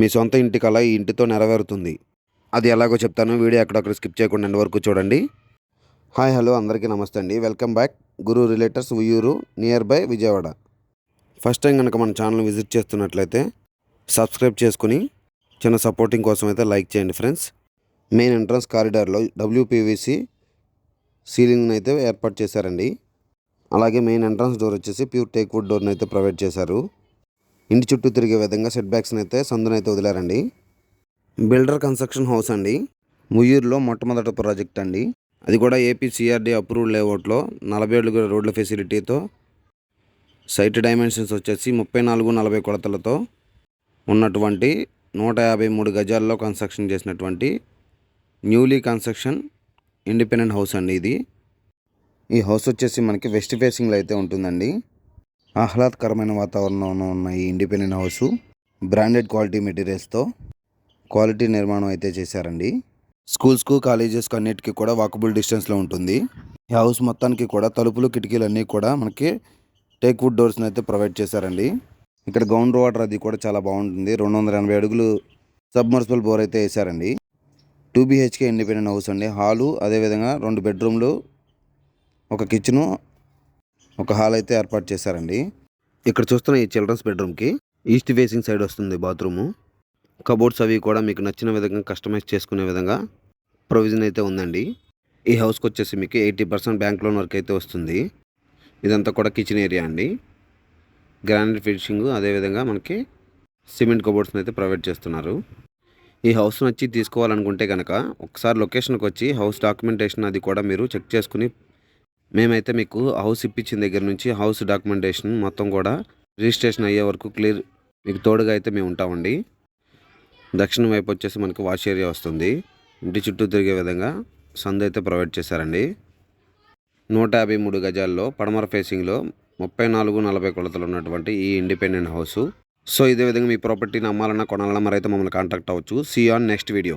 మీ సొంత ఇంటి కళ ఈ ఇంటితో నెరవేరుతుంది. అది ఎలాగో చెప్తాను. వీడియో ఎక్కడొక్కడ స్కిప్ చేయకుండా ఎండ్ వరకు చూడండి. హాయ్ హలో అందరికీ నమస్తే అండి. Welcome back. Guru realtors Vuyyuru nearby Vijayawada. First time కనుక మన ఛానల్ విజిట్ చేస్తున్నట్లయితే సబ్స్క్రైబ్ చేసుకుని చిన్న సపోర్టింగ్ కోసం అయితే లైక్ చేయండి ఫ్రెండ్స్. మెయిన్ ఎంట్రన్స్ కారిడార్లో డబ్ల్యూపీవీసీ సీలింగ్ని అయితే ఏర్పాటు చేశారండి. అలాగే మెయిన్ ఎంట్రన్స్ డోర్ వచ్చేసి ప్యూర్ టేక్ వుడ్ డోర్ని అయితే ప్రొవైడ్ చేశారు. ఇంటి చుట్టూ తిరిగే విధంగా సెట్ బ్యాక్స్ని అయితే సందునైతే వదిలారండి. బిల్డర్ కన్స్ట్రక్షన్ హౌస్ అండి. ముయ్యూరులో మొట్టమొదటి ప్రాజెక్ట్ అండి. అది కూడా ఏపీ సిఆర్డి అప్రూవ్డ్ లేఅవుట్లో నలభై ఏళ్ళు రోడ్ల ఫెసిలిటీతో సైట్ డైమెన్షన్స్ వచ్చేసి ముప్పై నాలుగు నలభై కొలతలతో ఉన్నటువంటి నూట యాభై మూడు గజాల్లో కన్స్ట్రక్షన్ చేసినటువంటి న్యూలీ కన్స్ట్రక్షన్ ఇండిపెండెంట్ హౌస్ అండి ఇది. ఈ హౌస్ వచ్చేసి మనకి వెస్ట్ ఫేసింగ్లో అయితే ఉంటుందండి. ఆహ్లాదకరమైన వాతావరణంలో ఉన్న ఈ ఇండిపెండెంట్ హౌస్ బ్రాండెడ్ క్వాలిటీ మెటీరియల్స్తో క్వాలిటీ నిర్మాణం అయితే చేశారండి. స్కూల్స్కు కాలేజెస్కు అన్నిటికీ కూడా వాకబుల్ డిస్టెన్స్లో ఉంటుంది. ఈ హౌస్ మొత్తానికి కూడా తలుపులు కిటికీలు అన్నీ కూడా మనకి టేక్ వుడ్ డోర్స్ని అయితే ప్రొవైడ్ చేశారండి. ఇక్కడ గ్రౌండ్ వాటర్ అది కూడా చాలా బాగుంటుంది. రెండు వందల ఎనభై అడుగులు సబ్మర్సిబుల్ బోర్ అయితే వేశారండి. టూ బీహెచ్కే ఇండిపెండెంట్ హౌస్ అండి. హాలు అదేవిధంగా రెండు బెడ్రూమ్లు ఒక కిచెను ఒక హాల్ అయితే ఏర్పాటు చేశారండి. ఇక్కడ చూస్తున్న ఈ చిల్డ్రన్స్ బెడ్రూమ్కి ఈస్ట్ ఫేసింగ్ సైడ్ వస్తుంది బాత్రూము. కబోర్డ్స్ అవి కూడా మీకు నచ్చిన విధంగా కస్టమైజ్ చేసుకునే విధంగా ప్రొవిజన్ అయితే ఉందండి. ఈ హౌస్కి వచ్చేసి మీకు ఎయిటీ పర్సెంట్ బ్యాంక్ లోన్ వరకు అయితే వస్తుంది. ఇదంతా కూడా కిచెన్ ఏరియా అండి. గ్రానైట్ ఫినిషింగ్ అదేవిధంగా మనకి సిమెంట్ కబోర్డ్స్ని అయితే ప్రొవైడ్ చేస్తున్నారు. ఈ హౌస్ నచ్చి తీసుకోవాలనుకుంటే కనుక ఒకసారి లొకేషన్కి వచ్చి హౌస్ డాక్యుమెంటేషన్ అది కూడా మీరు చెక్ చేసుకుని మేమైతే మీకు హౌస్ ఇప్పించిన దగ్గర నుంచి హౌస్ డాక్యుమెంటేషన్ మొత్తం కూడా రిజిస్ట్రేషన్ అయ్యే వరకు క్లియర్ మీకు తోడుగా అయితే మేము ఉంటామండి. దక్షిణం వైపు వచ్చేసి మనకి వాష్ ఏరియా వస్తుంది. ఇంటి చుట్టూ తిరిగే విధంగా సందు అయితే ప్రొవైడ్ చేశారండి. నూట యాభై మూడు గజాల్లో పడమర ఫేసింగ్లో ముప్పై నాలుగు నలభై కొలతలు ఉన్నటువంటి ఈ ఇండిపెండెంట్ హౌస్. సో ఇదే విధంగా మీ ప్రాపర్టీని అమ్మాలన్నా కొనాలన్నా మరైతే మమ్మల్ని కాంటాక్ట్ అవ్వచ్చు. See on next video